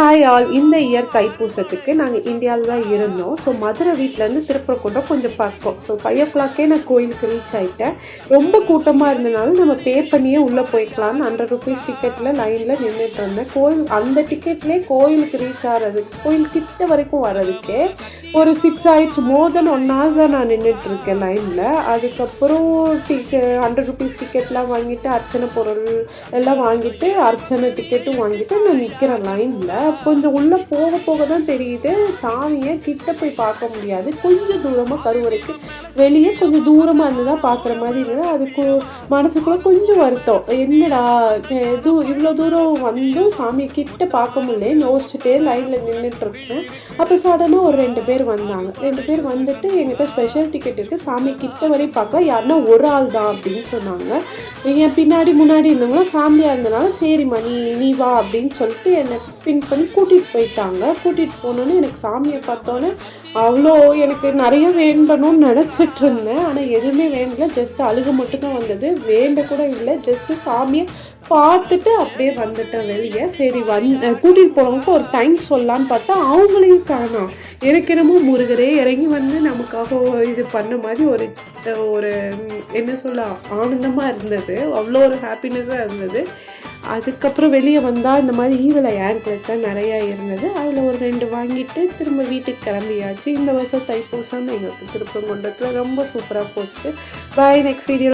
Hi all இந்த year தைப்பூசத்துக்கு நாங்கள் இந்தியாவில் தான் இருந்தோம். ஸோ மதுரை வீட்டிலேருந்து திருப்பரங்குன்றம் கொஞ்சம் பக்கம். ஸோ ஃபைவ் ஓ கிளாக்கே நான் கோயிலுக்கு ரீச் ஆகிட்டேன் ரொம்ப கூட்டமாக இருந்தனால நம்ம பே பண்ணியே உள்ளே போய்க்கலாம்னு ஹண்ட்ரட் ருபீஸ் டிக்கெட்டில் லைனில் நின்றுட்டு இருந்தேன். கோயில் அந்த டிக்கெட்லேயே கோயிலுக்கு ரீச் ஆகிறதுக்கு கோயில் கிட்ட வரைக்கும் வர்றதுக்கே ஒரு சிக்ஸ் ஆயிடுச்சு. மோர் தென் ஒன் ஹவர்ஸ் தான் நான் நின்றுட்டு இருக்கேன் லைனில் அதுக்கப்புறம் டிக்கெட் ஹண்ட்ரட் ருபீஸ் டிக்கெட்லாம் வாங்கிட்டு அர்ச்சனை பொருள் எல்லாம் வாங்கிட்டு அர்ச்சனை டிக்கெட்டும் வாங்கிட்டு நான் நிற்கிறேன் லைனில் கொஞ்சம் உள்ளே போக போக தான் தெரியுது. சாமியை கிட்ட போய் பார்க்க முடியாது. கொஞ்சம் தூரமாக கருவறைக்கு வெளியே கொஞ்சம் தூரமாக இருந்து தான் பார்க்குற மாதிரி இருந்தது. அதுக்கு மனசுக்குள்ளே கொஞ்சம் வருத்தம். என்னடா இது இவ்வளோ தூரம் வந்தும் சாமியை கிட்ட பார்க்க முடியல. யோசிச்சுட்டே லைனில் நின்றுட்டுருக்கேன் அப்போ சடனாக ஒரு ரெண்டு பேர் வந்தாங்க. ரெண்டு பேர் வந்துட்டு எங்கிட்ட ஸ்பெஷல் டிக்கெட் இருக்குது சாமி கிட்ட வரையும் பார்க்கலாம். யாருன்னா ஒரு ஆள் தான் அப்படின்னு சொன்னாங்க. என் பின்னாடி முன்னாடி இருந்தவங்களும் ஃபேமிலியாக இருந்தனால சரிம்மா நீ நீ வா அப்படின்னு சொல்லிட்டு என்னை பின் பண்ணி கூட்டிகிட்டு போயிட்டாங்க. கூட்டிகிட்டு போனோன்னே எனக்கு சாமியை பார்த்தோன்னே அவ்வளோ எனக்கு நிறைய வேண்டணும்னு நினச்சிட்டு இருந்தேன் ஆனால் எதுவுமே வேண்டல ஜஸ்ட் அழுக மட்டும்தான் வந்தது. வேண்ட கூட இல்லை. ஜஸ்ட்டு சாமியை பார்த்துட்டு அப்படியே வந்துட்டேன் வெளியே. சரி வந் கூட்டிகிட்டு போனவங்க ஒரு தேங்க்ஸ் சொல்லலான்னு பார்த்தா அவங்களையும் காணோம். எனக்கு என்னமோ முருகரே இறங்கி வந்து நமக்காக இது பண்ண மாதிரி ஒரு ஒரு என்ன சொல்ல ஆனந்தமாக இருந்தது. அவ்வளோ ஒரு ஹாப்பினஸாக இருந்தது. அதுக்கப்புறம் வெளியே வந்தால் இந்த மாதிரி ஈவில் ஏர்கிளட் தான் நிறையா இருந்தது. அதில் ஒரு ரெண்டு வாங்கிட்டு திரும்ப வீட்டுக்கு கிளம்பியாச்சு. இந்த வருஷம் தைப்பூசம் எங்களுக்கு திருப்பங்குன்றத்தில் ரொம்ப சூப்பராக போச்சு. Bye next video